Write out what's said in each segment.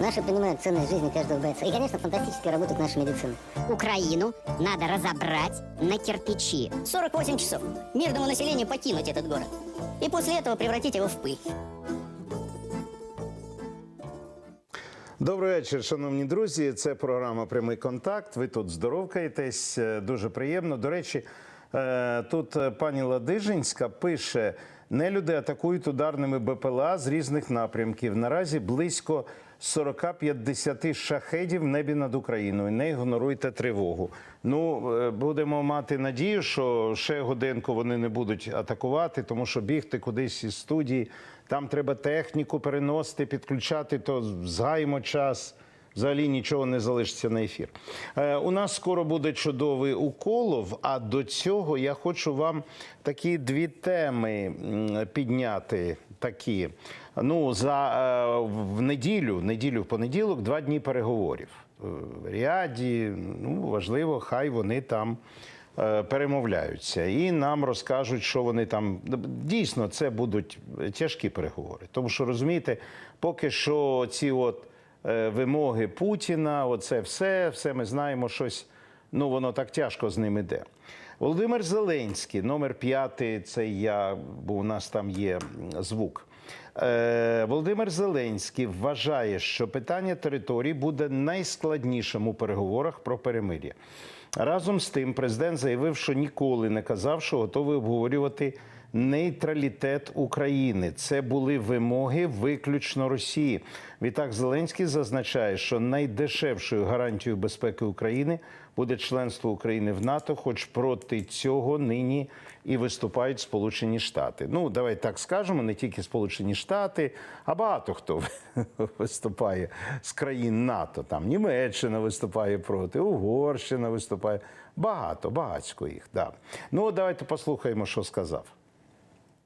Наши понимают ценность жизни каждого бойца. И, конечно, фантастически работает наша медицина. Украину надо разобрать на кирпичи. 48 часов. Мирному населению покинуть этот город. И после этого превратить его в пыль. Добрий вечір, шановні друзі. Це програма Прямий контакт. Ви тут здоровкаєтесь. Е, Дуже приємно. До речі, е, тут е, пані Ладижинська пише: нелюди атакують ударними БПЛА з різних напрямків. Наразі близько 40-50 шахедів в небі над Україною. Не ігноруйте тривогу. Ну, е, будемо мати надію, що ще годинку вони не будуть атакувати, тому що бігти кудись із студії. Там треба техніку переносити, підключати, то згаємо час. Взагалі нічого не залишиться на ефір. Е, у нас скоро буде чудовий уколов. А до цього я хочу вам такі дві теми підняти. Такі. Ну, за е, в неділю, в неділю в понеділок, два дні переговорів. Е, В Ріаді, ну важливо, хай вони там е, перемовляються і нам розкажуть, що вони там дійсно це будуть тяжкі переговори. Тому що розумієте, поки що ці от вимоги Путіна, оце все, все ми знаємо, щось ну воно так тяжко з ним іде. Володимир Зеленський, номер п'ятий, це я, бо у нас там є звук. Е, Володимир Зеленський вважає, що питання території буде найскладнішим у переговорах про перемир'я. Разом з тим, президент заявив, що ніколи не казав, що готовий обговорювати нейтралітет України. Це були вимоги виключно Росії. Відтак Зеленський зазначає, що найдешевшою гарантією безпеки України буде членство України в НАТО, хоч проти цього нині і виступають Сполучені Штати. Ну, давай так скажемо, не тільки Сполучені Штати, а багато хто виступає з країн НАТО. Там Німеччина виступає проти, Угорщина виступає. Багато, багатько їх. Да. Ну, давайте послухаємо, що сказав.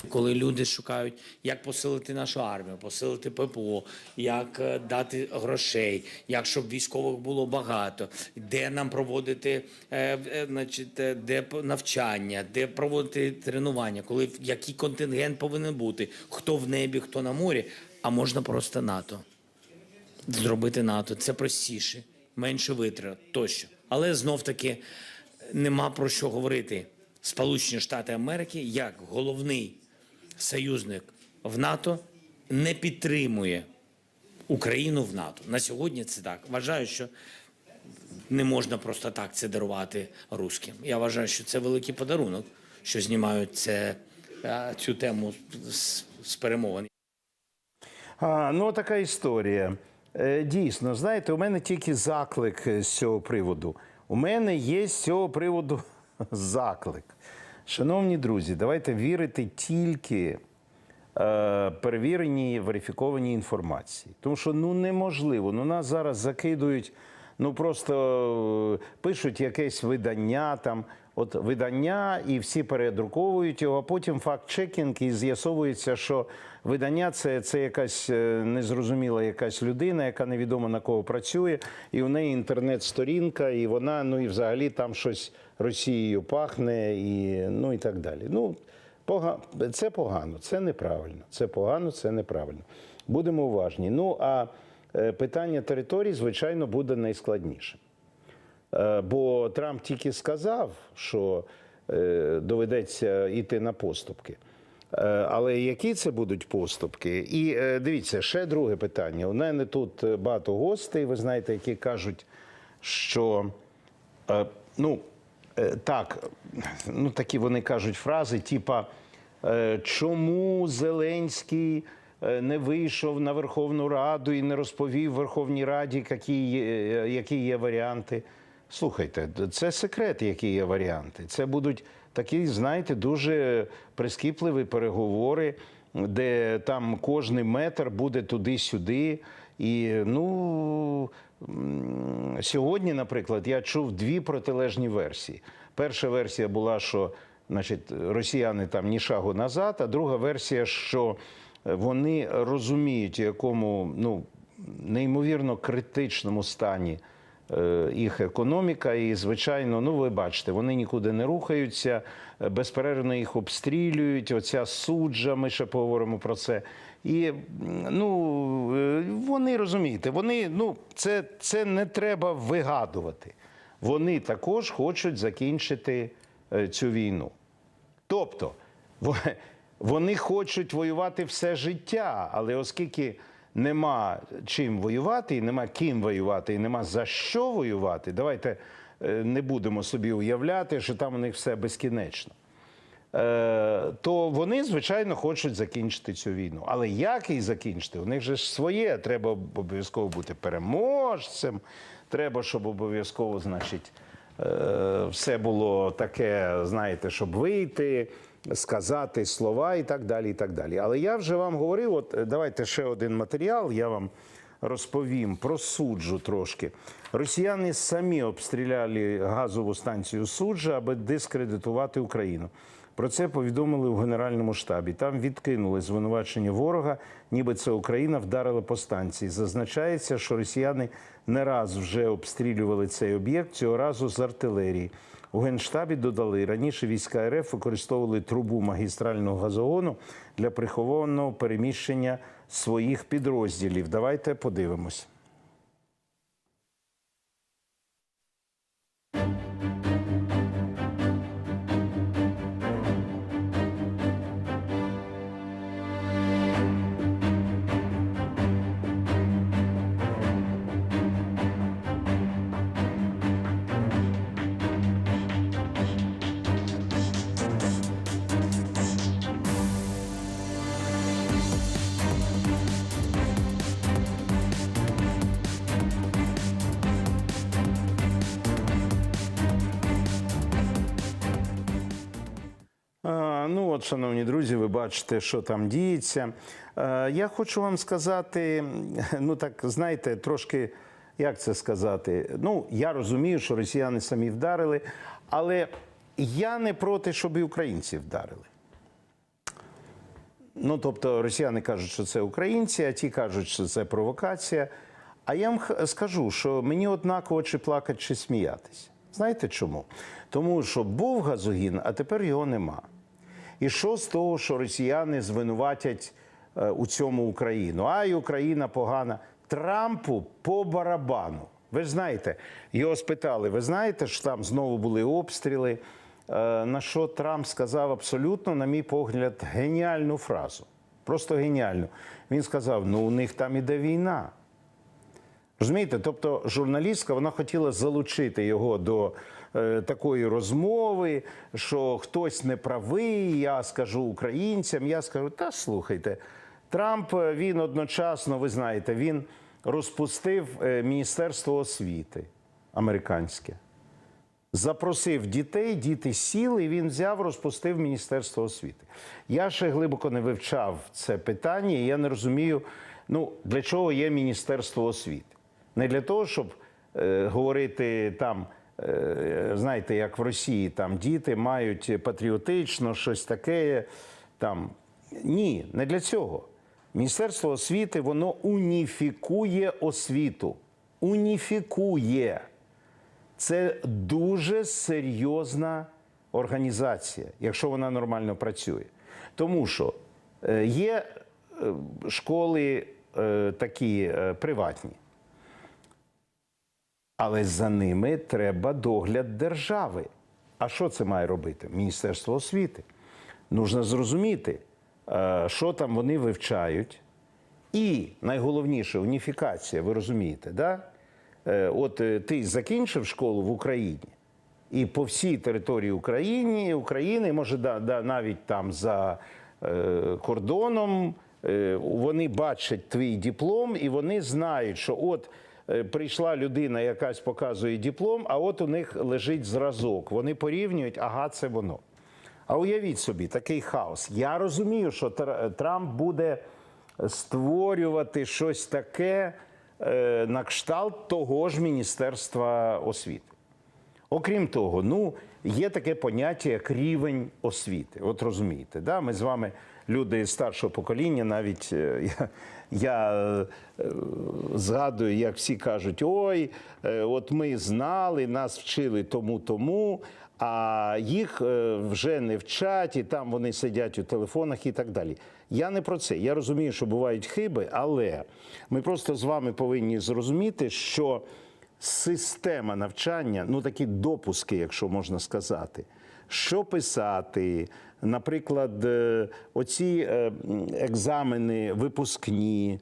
Коли люди шукають, як посилити нашу армію, посилити ППО, як е, дати грошей, як щоб військових було багато, де нам проводити е, е, значить, де навчання, де проводити тренування, коли який контингент повинен бути, хто в небі, хто на морі, а можна просто НАТО. Зробити НАТО це простіше, менше витрат тощо. Але знов таки нема про що говорити. Сполучені Штати Америки як головний союзник в НАТО не підтримує Україну в НАТО. На сьогодні це так. Вважаю, що не можна просто так це дарувати русським. Я вважаю, що це великий подарунок, що знімають це, е, цю тему з, з перемовин. А, ну, така історія. Е, Дійсно, знаєте, у мене тільки заклик з цього приводу. У мене є з цього приводу заклик. Шановні друзі, давайте вірити тільки е, перевіреній, верифікованій інформації. Тому що ну неможливо. Ну, нас зараз закидують, ну просто е, пишуть якесь видання там. От видання, і всі передруковують його, а потім факт-чекінг, і з'ясовується, що видання це, це якась е, незрозуміла якась людина, яка невідомо на кого працює, і у неї інтернет-сторінка, і вона, ну і взагалі там щось Росією пахне, і ну і так далі. Ну, це погано, це неправильно. Це погано, це неправильно. Будемо уважні. Ну а е, питання території, звичайно, буде найскладнішим. Е, Бо Трамп тільки сказав, що е, доведеться йти на поступки. Е, Але які це будуть поступки? І дивіться, ще друге питання. У мене тут багато гостей, ви знаєте, які кажуть, що ну, так, ну такі вони кажуть фрази, типа е, чому Зеленський е, не вийшов на Верховну Раду і не розповів Верховній Раді, які є, е, які є варіанти. Слухайте, це секрет, які є варіанти. Це будуть такі, знаєте, дуже прискіпливі переговори, де там кожний метр буде туди-сюди. І ну сьогодні, наприклад, я чув дві протилежні версії. Перша версія була, що значить, росіяни там ні шагу назад, а друга версія, що вони розуміють, якому ну, неймовірно критичному стані е, їх економіка, і звичайно, ну ви бачите, вони нікуди не рухаються, е, безперервно їх обстрілюють. Оця суджа, ми ще поговоримо про це. І ну, е, вони розумієте, вони ну, це, це не треба вигадувати. Вони також хочуть закінчити е, цю війну. Тобто вони хочуть воювати все життя, але оскільки нема чим воювати, і нема ким воювати, і нема за що воювати, давайте е, не будемо собі уявляти, що там у них все безкінечно. Е, То вони, звичайно, хочуть закінчити цю війну. Але як її закінчити? У них же ж своє. Треба обов'язково бути переможцем. Треба, щоб обов'язково, значить, е, все було таке, знаєте, щоб вийти, сказати слова і так далі. і так далі. Але я вже вам говорив, от е, давайте ще один матеріал, я вам розповім про суджу трошки. Росіяни самі обстріляли газову станцію суджа, аби дискредитувати Україну. Про це повідомили у Генеральному штабі. Там відкинули звинувачення ворога, ніби це Україна вдарила по станції. Зазначається, що росіяни не раз вже обстрілювали цей об'єкт, цього разу з артилерії. У Генштабі додали, раніше війська РФ використовували трубу магістрального газогону для прихованого переміщення своїх підрозділів. Давайте подивимось. Ну, от, шановні друзі, ви бачите, що там діється. Е, Я хочу вам сказати, ну так знаєте, трошки як це сказати? Ну, я розумію, що росіяни самі вдарили, але я не проти, щоб і українці вдарили. Ну, тобто, росіяни кажуть, що це українці, а ті кажуть, що це провокація. А я вам скажу, що мені однаково чи плакати, чи сміятись. Знаєте чому? Тому що був газогін, а тепер його нема. І що з того, що росіяни звинуватять е, у цьому Україну? Ай, Україна погана. Трампу по барабану. Ви ж знаєте, його спитали: ви знаєте, що там знову були обстріли? Е, На що Трамп сказав абсолютно, на мій погляд, геніальну фразу. Просто геніальну. Він сказав: ну, у них там іде війна. Розумієте? Тобто журналістка вона хотіла залучити його до такої розмови, що хтось не правий, я скажу українцям. Я скажу, та слухайте, Трамп е, він одночасно, ви знаєте, він розпустив е, Міністерство освіти американське. Запросив дітей, діти сіли, і він взяв, розпустив Міністерство освіти. Я ще глибоко не вивчав це питання, і я не розумію, ну, для чого є Міністерство освіти. Не для того, щоб е, говорити там, е, знаєте, як в Росії, там діти мають патріотично щось таке. Там. Ні, не для цього. Міністерство освіти воно уніфікує освіту. Уніфікує. Це дуже серйозна організація, якщо вона нормально працює. Тому що е, є е, школи е, такі е, приватні, але за ними треба догляд держави. А що це має робити? Міністерство освіти. Нужно зрозуміти, е, що там вони вивчають. І найголовніше уніфікація, ви розумієте, да? Е, От е, ти закінчив школу в Україні, і по всій території України, України, може, да, да, навіть там за е, кордоном, е, вони бачать твій диплом, і вони знають, що от прийшла людина, якась показує диплом, а от у них лежить зразок. Вони порівнюють, ага, це воно. А уявіть собі, такий хаос. Я розумію, що Трамп буде створювати щось таке е, на кшталт того ж Міністерства освіти. Окрім того, ну є таке поняття як рівень освіти. От розумієте, да? ми з вами люди старшого покоління, навіть е, я, я е, згадую, як всі кажуть: ой, е, от ми знали, нас вчили тому, тому. А їх вже не вчать, і там вони сидять у телефонах і так далі. Я не про це. Я розумію, що бувають хиби, але ми просто з вами повинні зрозуміти, що система навчання, ну такі допуски, якщо можна сказати, що писати, наприклад, е, оці е, екзамени випускні,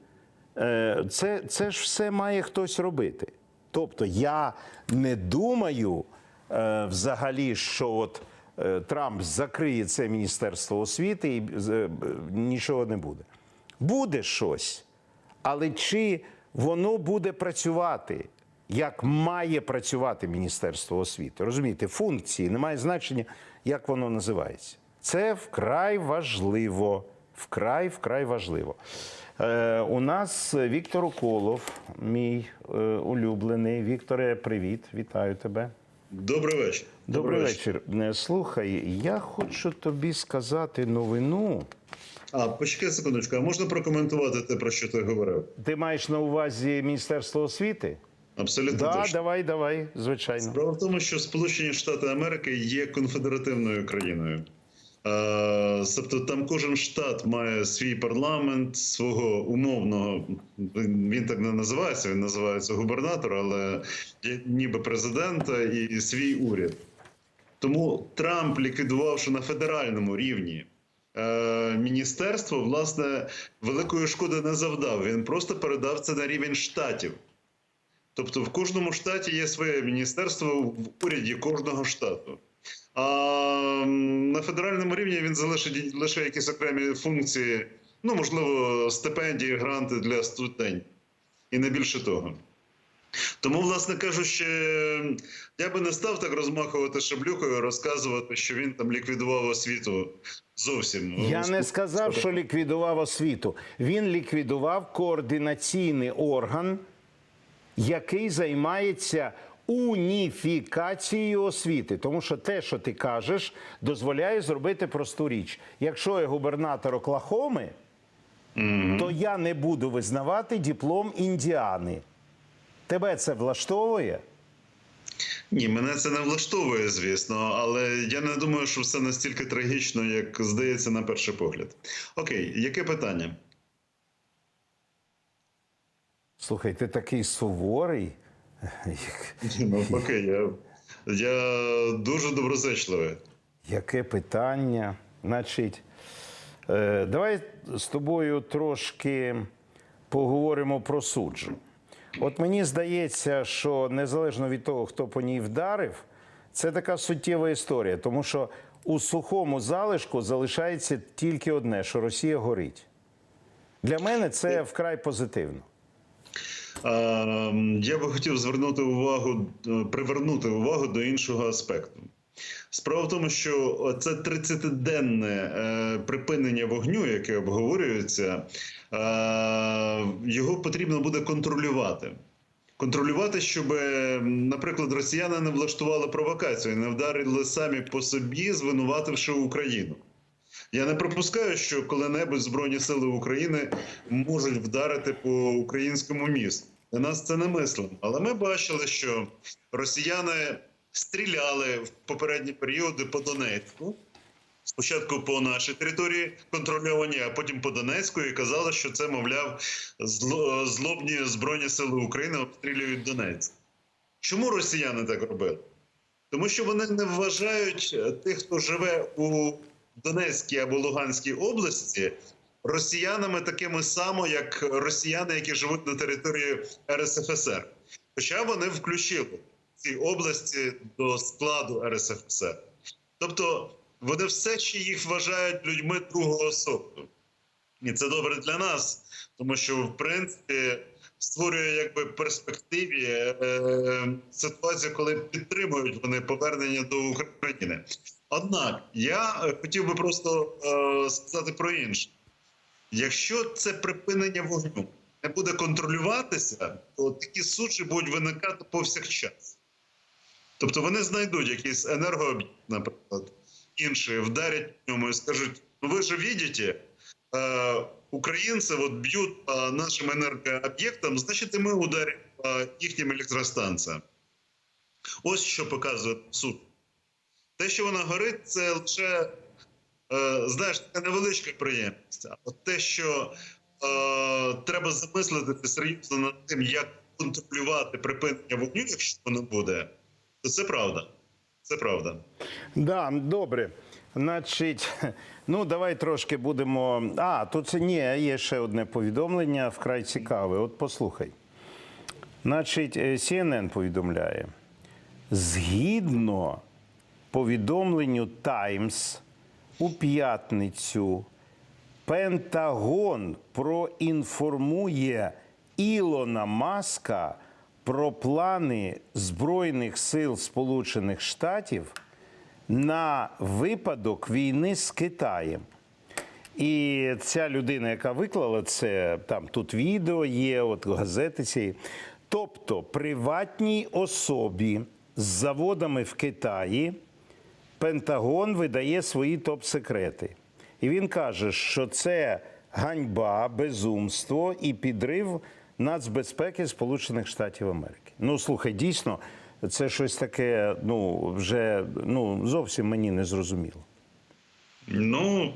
е, це, це ж все має хтось робити. Тобто я не думаю взагалі, що от Трамп закриє це міністерство освіти і нічого не буде. Буде щось. Але чи воно буде працювати, як має працювати Міністерство освіти? Розумієте, функції немає значення, як воно називається. Це вкрай важливо. Вкрай, вкрай важливо. Е, у нас Віктор Уколов, мій е, улюблений. Вікторе, привіт, вітаю тебе. Добрий вечір. Добрий вечір. Е, Слухай, я хочу тобі сказати новину. А почекай секундочку, а можна прокоментувати те, про що ти говорив? Ти маєш на увазі Міністерство освіти? Абсолютно да, точно. давай, давай, звичайно. Справа в тому, що Сполучені Штати Америки є конфедеративною країною. Е, Тобто там кожен штат має свій парламент, свого умовного, він так не називається, він називається губернатор, але ніби президента і свій уряд. Тому Трамп, ліквідувавши на федеральному рівні е, міністерство, власне, великої шкоди не завдав. Він просто передав це на рівень штатів. Тобто в кожному штаті є своє міністерство в уряді кожного штату. А на федеральному рівні він залишить лише якісь окремі функції, ну, можливо, стипендії, гранти для студентів. І не більше того. Тому, власне кажучи, я би не став так розмахувати шаблюкою, розказувати, що він там ліквідував освіту зовсім. Я не сказав, що ліквідував освіту. Він ліквідував координаційний орган, який займається уніфікацією освіти. Тому що те, що ти кажеш, дозволяє зробити просту річ. Якщо я губернатор Оклахоми, то я не буду визнавати диплом індіани. Тебе це влаштовує? Ні, мене це не влаштовує, звісно, але я не думаю, що все настільки трагічно, як здається на перший погляд. Окей, яке питання? Слухай, ти такий суворий. Навпаки, я, я дуже доброзичливий. Яке питання? Значить, е, давай з тобою трошки поговоримо про суджу. От мені здається, що незалежно від того, хто по ній вдарив, це така суттєва історія, тому що у сухому залишку залишається тільки одне, що Росія горить. Для мене це вкрай позитивно. А, Я би хотів звернути увагу, е, привернути увагу до іншого аспекту. Справа в тому, що це 30-денне е, припинення вогню, яке обговорюється, е, його потрібно буде контролювати. Контролювати, щоб, наприклад, росіяни не влаштували провокацію, не вдарили самі по собі, звинувативши Україну. Я не припускаю, що коли-небудь Збройні сили України можуть вдарити по українському місту. Для нас це не мислимо. Але ми бачили, що росіяни стріляли в попередні періоди по Донецьку. Спочатку по нашій території контрольовані, а потім по Донецьку, і казали, що це, мовляв, зло- злобні Збройні сили України обстрілюють Донецьк. Чому росіяни так робили? Тому що вони не вважають е, тих, хто живе у Донецькій або Луганській області, росіянами такими само, як росіяни, які живуть на території РСФСР. Хоча вони включили ці області до складу РСФСР. Тобто вони все ще їх вважають людьми другого сорту. І це добре для нас, тому що в принципі створює якби перспективі е, ситуацію, коли підтримують вони повернення до України. Однак я е, хотів би просто е, сказати про інше: якщо це припинення вогню не буде контролюватися, то такі сучі будуть виникати повсякчас. Тобто вони знайдуть якийсь енергооб'єкт, наприклад, інший, вдарять в ньому і скажуть: ну ви ж бачите, е, українці от б'ють по нашим енергооб'єктам, значить і ми ударимо по їхнім електростанціям. Ось що показує суд. Те, що вона горить, це лише е, знаєш, така невеличка приємність. А от те, що е, треба замислити серйозно над тим, як контролювати припинення вогню, якщо воно буде, то це правда. Це правда. Да, добре. Значить, ну давай трошки будемо. А, тут це ні, є ще одне повідомлення вкрай цікаве. От послухай. Значить, е, CNN повідомляє. Згідно повідомленню Times у п'ятницю Пентагон проінформує Ілона Маска про плани Збройних сил Сполучених Штатів на випадок війни з Китаєм. І ця людина, яка виклала це, там тут відео є, от газети ці. Тобто приватній особі з заводами в Китаї Пентагон видає свої топ-секрети. І він каже, що це ганьба, безумство і підрив нацбезпеки Сполучених Штатів Америки. Ну, слухай, дійсно, це щось таке, ну, вже ну, зовсім мені не зрозуміло. Ну,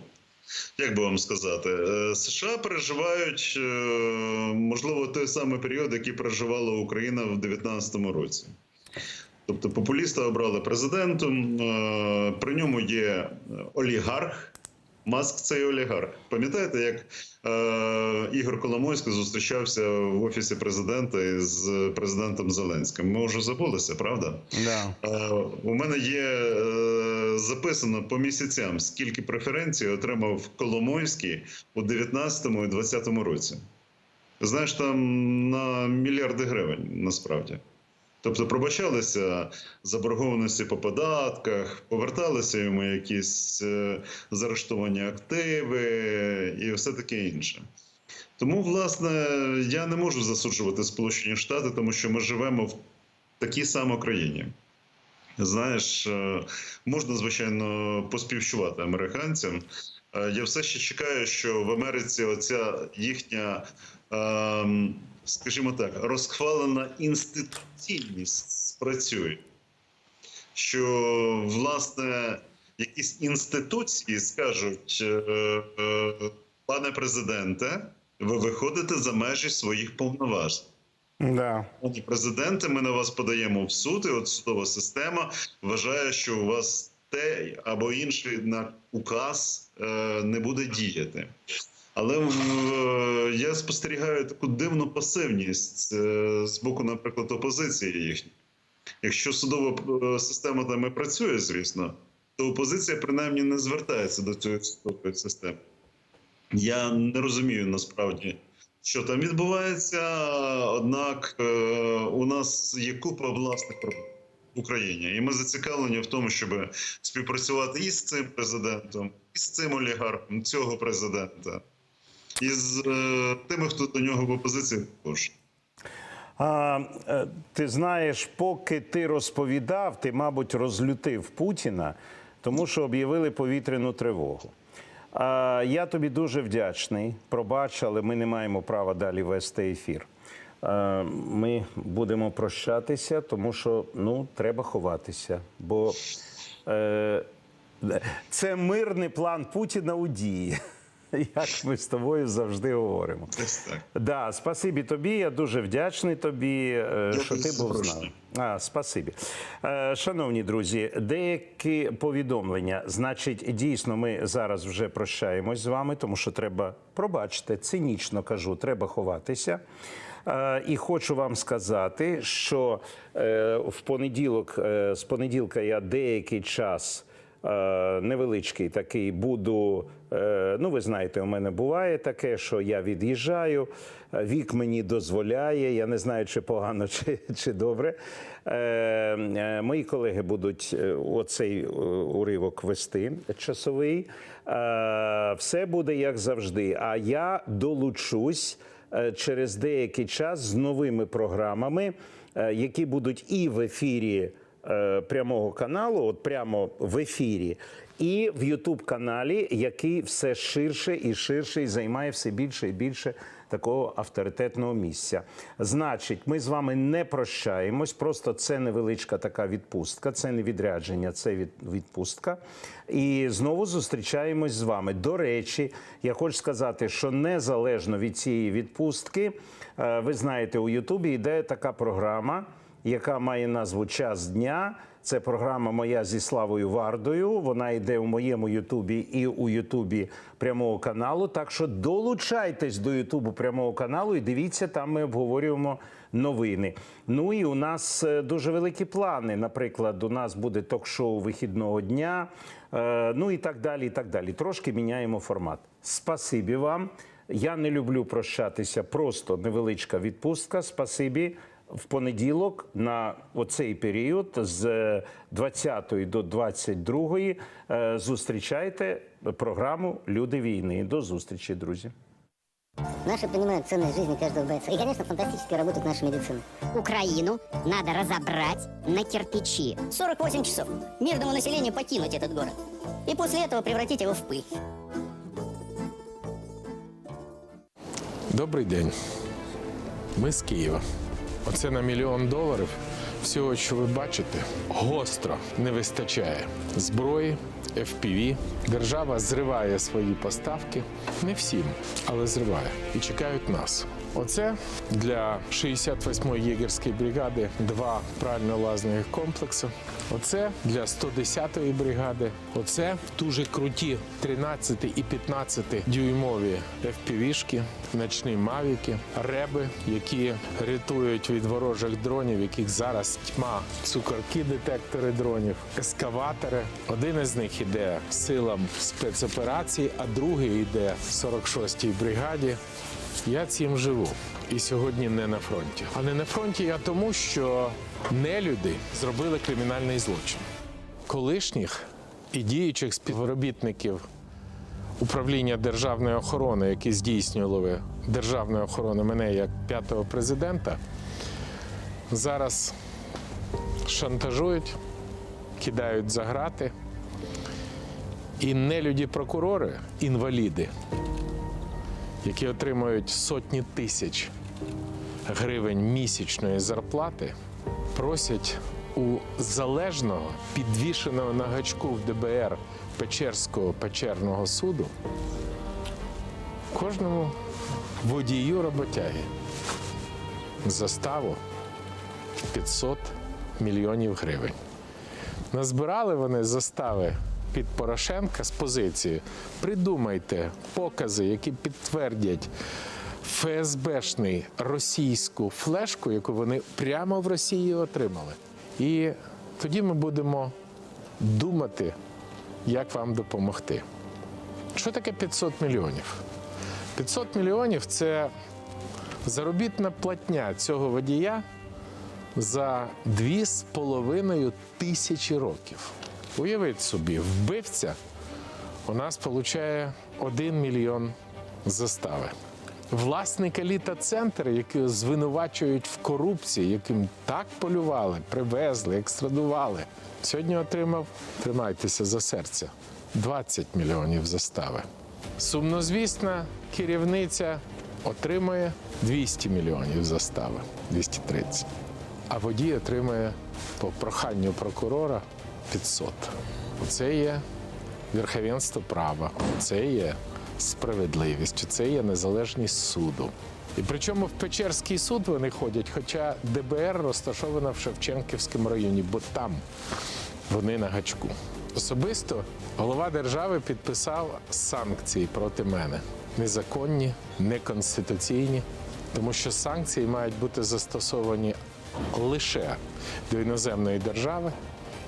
як би вам сказати, е, США переживають, е, можливо, той самий період, який переживала Україна в 2019 році. Тобто популіста обрали президентом, е, при ньому є олігарх. Маск це і олігарх. Пам'ятаєте, як е, Ігор Коломойський зустрічався в офісі президента з президентом Зеленським? Ми вже забулися, правда? Да. Е, У мене є е, записано по місяцям, скільки преференцій отримав Коломойський у 19-му і 20-му році. Знаєш, там на мільярди гривень насправді. Тобто пробачалися заборгованості по податках, поверталися йому якісь е, заарештовані активи і все таке інше. Тому, власне, я не можу засуджувати Сполучені Штати, тому що ми живемо в такій самій країні. Знаєш, е, можна, звичайно, поспівчувати американцям. Е, Я все ще чекаю, що в Америці оця їхня, скажімо так, розхвалена інституційність спрацює. Що, власне, якісь інституції скажуть, е, е, пане президенте, ви виходите за межі своїх повноважень. Да. Пані президенте, ми на вас подаємо в суд, і от судова система вважає, що у вас те або інший на указ е, не буде діяти. Але в- я спостерігаю таку дивну пасивність е, з боку, наприклад, опозиції їхньої. Якщо судова е, система там і працює, звісно, то опозиція принаймні не звертається до цієї судової системи. Я не розумію насправді, що там відбувається. Однак е, у нас є купа власних проблем в Україні, і ми зацікавлені в тому, щоб співпрацювати і з цим президентом, і з цим олігархом цього президента, і з е, тими, хто до нього в опозиції також. А, е, ти знаєш, поки ти розповідав, ти, мабуть, розлютив Путіна, тому що об'явили повітряну тривогу. А, я тобі дуже вдячний. Пробач, але ми не маємо права далі вести ефір. А, ми будемо прощатися, тому що ну, треба ховатися. Бо е, це мирний план Путіна у дії, як ми з тобою завжди говоримо. Так. Да, спасибі тобі. Я дуже вдячний тобі, е, що ти був з нами. А, спасибі. Е, Шановні друзі, деякі повідомлення. Значить, дійсно, ми зараз вже прощаємось з вами, тому що треба пробачте, цинічно кажу, треба ховатися. Е, І хочу вам сказати, що в понеділок, з понеділка я деякий час. Е, Невеличкий такий буду. е, Ну, ви знаєте, у мене буває таке, що я від'їжджаю. Вік мені дозволяє. Я не знаю, чи погано, чи, чи добре. Е, Мої колеги будуть оцей уривок вести часовий. Все буде як завжди. А я долучусь через деякий час з новими програмами, які будуть і в ефірі прямого каналу, от прямо в ефірі, і в Ютуб каналі, який все ширше і ширше і займає все більше і більше такого авторитетного місця. Значить, ми з вами не прощаємось. Просто це невеличка така відпустка, це не відрядження, це від, відпустка. І знову зустрічаємось з вами. До речі, я хочу сказати, що незалежно від цієї відпустки, е, ви знаєте, у Ютубі йде така програма, яка має назву Час дня. Це програма моя зі Славою Вардою. Вона йде у моєму Ютубі і у Ютубі прямого каналу. Так що долучайтесь до Ютубу прямого каналу і дивіться, там ми обговорюємо новини. Ну і у нас е, дуже великі плани. Наприклад, у нас буде ток-шоу вихідного дня. е, Ну і так далі. і так далі. Трошки міняємо формат. Спасибі вам. Я не люблю прощатися, просто невеличка відпустка. Спасибі в понеділок на оцей період з 20 до 22 е, зустрічайте програму Люди війни. До зустрічі, друзі. Наши понимают ценность жизни каждого бойца. И, конечно, фантастически работает наша медицина. Украину надо разобрать на кирпичи. 48 часов. Мирному населению покинуть этот город. И после этого превратить его в пыль. Добрий день. Ми з Києва. Оце на мільйон доларів. Всього, що ви бачите, гостро не вистачає зброї, FPV. Держава зриває свої поставки. Не всім, але зриває. І чекають нас. Оце для 68-ї єгерської бригади два прально-лазних комплекси. Оце для 110-ї бригади. Оце дуже круті 13 і 15 дюймові FPV-шки, ночні мавіки, реби, які рятують від ворожих дронів, яких зараз тьма, цукорки, детектори дронів, ескаватори. Один із них іде силам спецоперацій, а другий йде 46-й бригаді. Я цим живу. І сьогодні не на фронті. А не на фронті я тому, що нелюди зробили кримінальний злочин. Колишніх і діючих співробітників управління державної охорони, які здійснювали державної охорони мене як п'ятого президента, зараз шантажують, кидають за грати. І нелюді прокурори, інваліди, які отримують сотні тисяч гривень місячної зарплати, просять у залежного підвішеного на гачку в ДБР Печерського печерного суду кожному водію роботяги заставу 500 мільйонів гривень. Назбирали вони застави під Порошенка з позицією. Придумайте покази, які підтвердять ФСБшний російську флешку, яку вони прямо в Росії отримали. І тоді ми будемо думати, як вам допомогти. Що таке 500 мільйонів? 500 мільйонів це заробітна платня цього водія за 2,5 тисячі років. Уявіть собі, вбивця у нас получає 1 мільйон застави. Власник еліта центр, який звинувачують в корупції, яким так полювали, привезли, екстрадували. Сьогодні отримав, тримайтеся за серце, 20 мільйонів застави. Сумнозвісна керівниця отримує 200 мільйонів застави, 230. А водій отримує по проханню прокурора 500. Це є верховенство права, це є справедливість, це є незалежність суду. І причому в Печерський суд вони ходять, хоча ДБР розташована в Шевченківському районі, бо там вони на гачку. Особисто голова держави підписав санкції проти мене. Незаконні, неконституційні, тому що санкції мають бути застосовані лише до іноземної держави,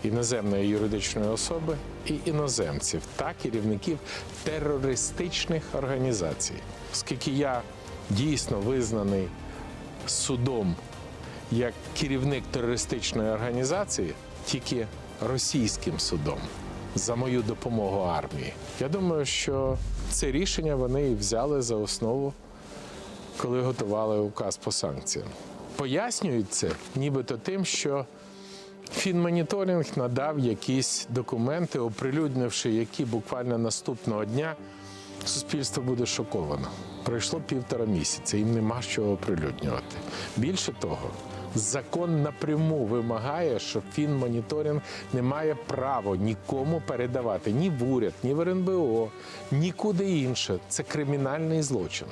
іноземної юридичної особи і іноземців та керівників терористичних організацій. Оскільки я дійсно визнаний судом як керівник терористичної організації, тільки російським судом за мою допомогу армії. Я думаю, що це рішення вони і взяли за основу коли готували указ по санкціям. Пояснюють це нібито тим, що Фінмоніторинг надав якісь документи, оприлюднивши які буквально наступного дня суспільство буде шоковано. Пройшло півтора місяця, їм нема що оприлюднювати. Більше того, закон напряму вимагає, що фінмоніторинг не має права нікому передавати ні в уряд, ні в РНБО, нікуди інше. Це кримінальний злочин.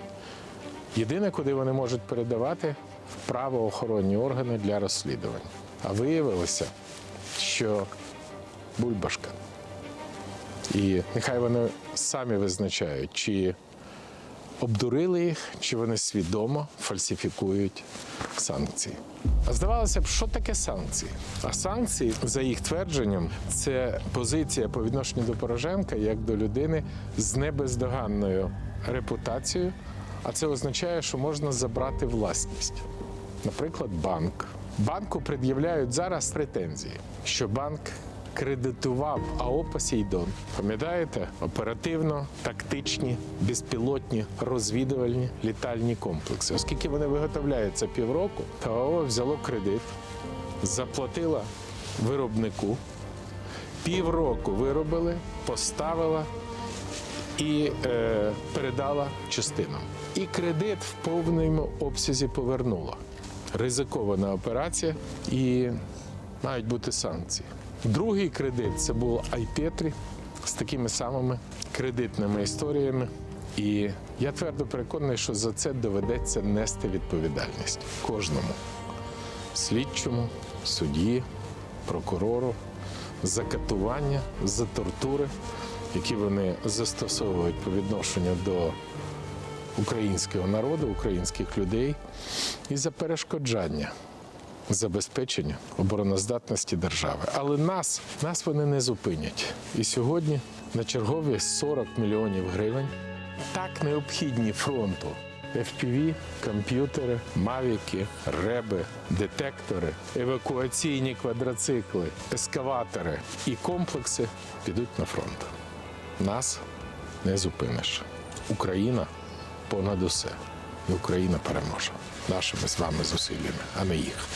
Єдине, куди вони можуть передавати в правоохоронні органи для розслідувань. А виявилося, що бульбашка. І нехай вони самі визначають, чи обдурили їх, чи вони свідомо фальсифікують санкції. А здавалося б, що таке санкції? А санкції, за їх твердженням, це позиція по відношенню до Порошенка як до людини з небездоганною репутацією. А це означає, що можна забрати власність. Наприклад, банк. Банку пред'являють зараз претензії, що банк кредитував АО «Посейдон». Пам'ятаєте, оперативно, тактичні, безпілотні, розвідувальні літальні комплекси. Оскільки вони виготовляються півроку, то АО взяло кредит, заплатила виробнику, півроку виробили, поставила і е, передала частинам. І кредит в повному обсязі повернула. Ризикована операція і мають бути санкції. Другий кредит це був Айпетрі з такими самими кредитними історіями. І я твердо переконаний, що за це доведеться нести відповідальність кожному слідчому, судді, прокурору за катування, за тортури, які вони застосовують по відношенню до українського народу, українських людей, і за перешкоджання забезпечення обороноздатності держави. Але нас, нас вони не зупинять. І сьогодні на чергові 40 мільйонів гривень так необхідні фронту. FPV, комп'ютери, мавіки, реби, детектори, евакуаційні квадроцикли, ескаватори і комплекси підуть на фронт. Нас не зупиниш. Україна понад усе. І Україна переможе нашими з вами зусиллями, а не їх.